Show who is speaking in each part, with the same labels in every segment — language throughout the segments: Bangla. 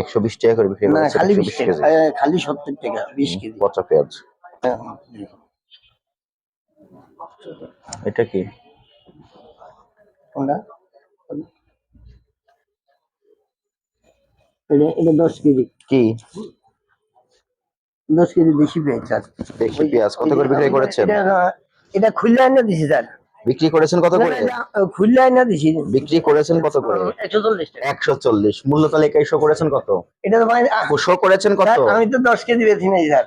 Speaker 1: একশো বিশ টাকা করে বিক্রি
Speaker 2: না খালি
Speaker 1: 120
Speaker 2: বিশ টাকা খালি সত্তর টাকা বিশ কেজি।
Speaker 1: পচা পেঁয়াজ।
Speaker 2: হ্যাঁ,
Speaker 1: এটা কি?
Speaker 2: কোনটা? এটা এটা দশ কেজি।
Speaker 1: কি?
Speaker 2: দশ কেজি বেশি পেয়েছে স্যার
Speaker 1: দেখি পেঁয়াজ। কত করে বিক্রি করেছেন?
Speaker 2: এটা এটা খুললে আইনা দিছি স্যার।
Speaker 1: বিক্রি করেছেন কত করে?
Speaker 2: খুললে আইনা দিছি।
Speaker 1: বিক্রি করেছেন কত করে?
Speaker 2: একশো চল্লিশ টাকা।
Speaker 1: একশো চল্লিশ। মূল্য তালিকায় শো করেছেন কত?
Speaker 2: এটা তো মানে আ-
Speaker 1: শো করেছেন কত?
Speaker 2: আমি তো দশ কেজি বেশি নেই স্যার।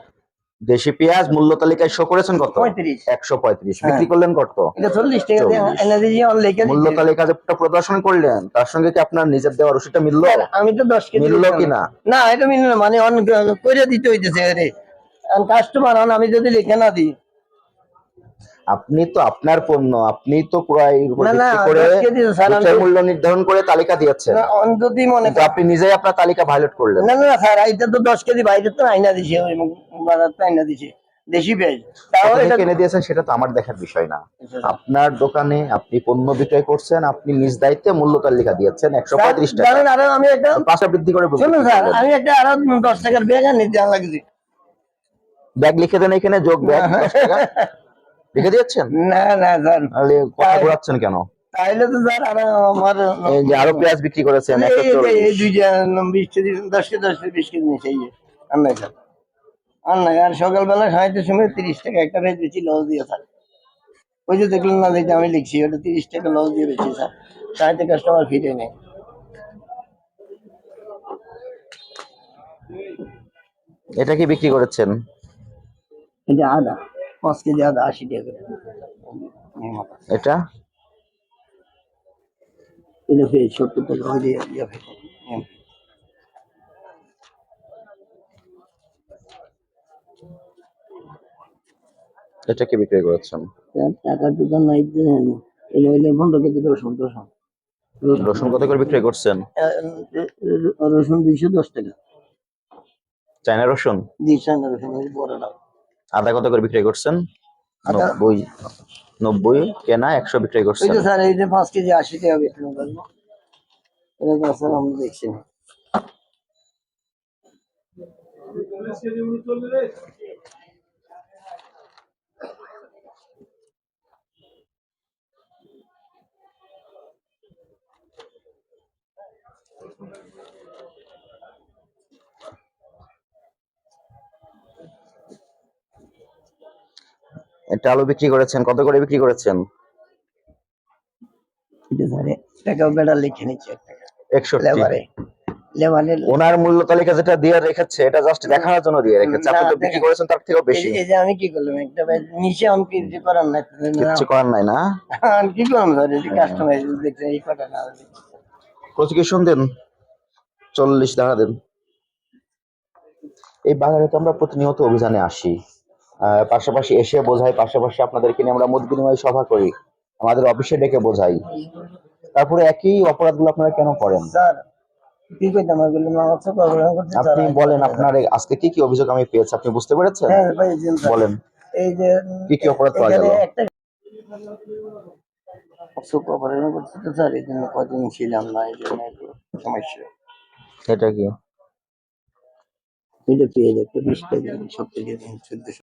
Speaker 1: দেশি পেঁয়াজ মূল্য তালিকায় শো করেছেন কত?
Speaker 2: পঁয়ত্রিশ।
Speaker 1: একশো পঁয়ত্রিশ।
Speaker 2: হ্যাঁ।
Speaker 1: বিক্রি করলেন কত?
Speaker 2: এটা চল্লিশ টাকা দিয়ে
Speaker 1: চল্লিশ।
Speaker 2: এনে আমার লেখা
Speaker 1: মূল্য
Speaker 2: দিচ্ছি।
Speaker 1: তালিকা যেটা প্রদর্শন করলেন তার সঙ্গে কি আপনার নিজের দেওয়া রসিদটা মিললো?
Speaker 2: আমি তো দশ কেজি
Speaker 1: মিললো
Speaker 2: বেশি
Speaker 1: কিনা?
Speaker 2: না এটা মিলল না মানে অন করে দিতে হইতেছে রে কাস্টমার আমি যদি লিখে না দিই
Speaker 1: আপনি তো আপনার পণ্য আপনি তো ক্রয় করে মূল্য নির্ধারণ করে তালিকা দিয়েছেন।
Speaker 2: যদি মনে
Speaker 1: কিন্তু আপনি নিজেই আপনার তালিকা ভায়োলেট করলেন।
Speaker 2: না না স্যার এটা তো দশ কেজি বাইরে তো আইনা দিছে বাজার তো আইনা দিছে দেশি পেঁয়াজ।
Speaker 1: দিয়েছেন সেটা তো আমার দেখার বিষয় না। আপনার দোকানে আপনি পণ্য বিক্রয় করছেন আপনি নিজ দায়িত্বে মূল্য তালিকা দিয়েছেন একশো পঁয়ত্রিশ টাকা।
Speaker 2: আরও আমি একটা
Speaker 1: পাঁচটা বৃদ্ধি করে
Speaker 2: শুনুন স্যার আমি একটা আরও দশ টাকার ব্যাগ আনি দেওয়া লাগছে।
Speaker 1: ব্যাগ লিখে দেন এখানে যোগ ব্যাগ লিখে দিয়েছেন?
Speaker 2: না না স্যার।
Speaker 1: তাহলে কথা ঘোরাচ্ছেন কেন?
Speaker 2: তাইলে তো স্যার আরও আমার
Speaker 1: এই যে আরও পেঁয়াজ বিক্রি করেছেন
Speaker 2: এই দুইটা বিশ কেজি দশ কেজি দশ কেজি বিশ কেজি নিচে এই যে আর নাই স্যার। আর নাই আর সকালবেলা সাড়ে সময় তিরিশ টাকা একটা ভেজ বেশি লস দিয়ে স্যার। ওই যে দেখলেন না যেটা আমি লিখছি ওটা তিরিশ টাকা লস দিয়ে বেশি স্যার। সাড়ে কাস্টমার ফিরে নেই।
Speaker 1: এটা কি বিক্রি করেছেন?
Speaker 2: এটা আদা। পাঁচ কেজি আদা আশি টাকা
Speaker 1: এটা?
Speaker 2: এটা ফের সত্তর টাকা ইয়ে
Speaker 1: এটা কি বিক্রি করেছেন?
Speaker 2: স্যার, টাকার দোকান নাই এটা হইলে পনেরো কেজি রসুন রসুন।
Speaker 1: রসুন কত করে বিক্রি করছেন?
Speaker 2: রসুন দুইশো দশ টাকা।
Speaker 1: চায়না রসুন?
Speaker 2: দুইশো না রসুন বড়টা
Speaker 1: আদা কত করে বিক্রি করছেন? নব্বই। নব্বই কেনা একশো বিক্রি
Speaker 2: ওই
Speaker 1: করছেন।
Speaker 2: স্যার এই যে পাঁচ কেজি আশি টাকা বিক্রি করব এটা স্যার আমরা দেখছি
Speaker 1: এটা আলু বিক্রি করেছেন কত করে বিক্রি করেছেন?
Speaker 2: বেড়া লিখে নিচ্ছে
Speaker 1: একষট্টি। ওনার মূল্য তালিকা যেটা দিয়ে রেখেছে এটা জাস্ট দেখানোর জন্য দিয়ে রেখেছে। আপনি তো বিক্রি করেছেন তার থেকেও বেশি।
Speaker 2: এই যে আমি কি করলাম একটা নিচে আমি কিছু করার নাই
Speaker 1: কিচ্ছু করার নাই না?
Speaker 2: আমি কি করলাম স্যার এই কাস্টমার এই কটা না।
Speaker 1: প্রসিকিউশন দেন চল্লিশ টাকা দেন। এই বাজারে তো আমরা প্রতিনিয়ত অভিযানে আসি। পাশাপাশি এসে বোঝাই পাশাপাশি আপনাদেরকে নিয়ে আমরা মত বিনিময় সভা করি। আমাদের অফিসে ডেকে বোঝাই। তারপরে একই অপরাধগুলো আপনারা কেন করেন? আপনি বলেন আপনার আজকে কি কি অভিযোগ আমি পেয়েছি আপনি বুঝতে পেরেছেন?
Speaker 2: হ্যাঁ।
Speaker 1: বলেন।
Speaker 2: এই যে
Speaker 1: কি কি অপরাধ পাওয়া গেল?
Speaker 2: অসুখ অপারেশন করছে তো স্যার এই জন্য কদিন ছিলাম না এই জন্য একটু সমস্যা।
Speaker 1: এটা কি?
Speaker 2: এটা পেয়ে যাচ্ছে বিশ টাকা সব থেকে চোদ্দশো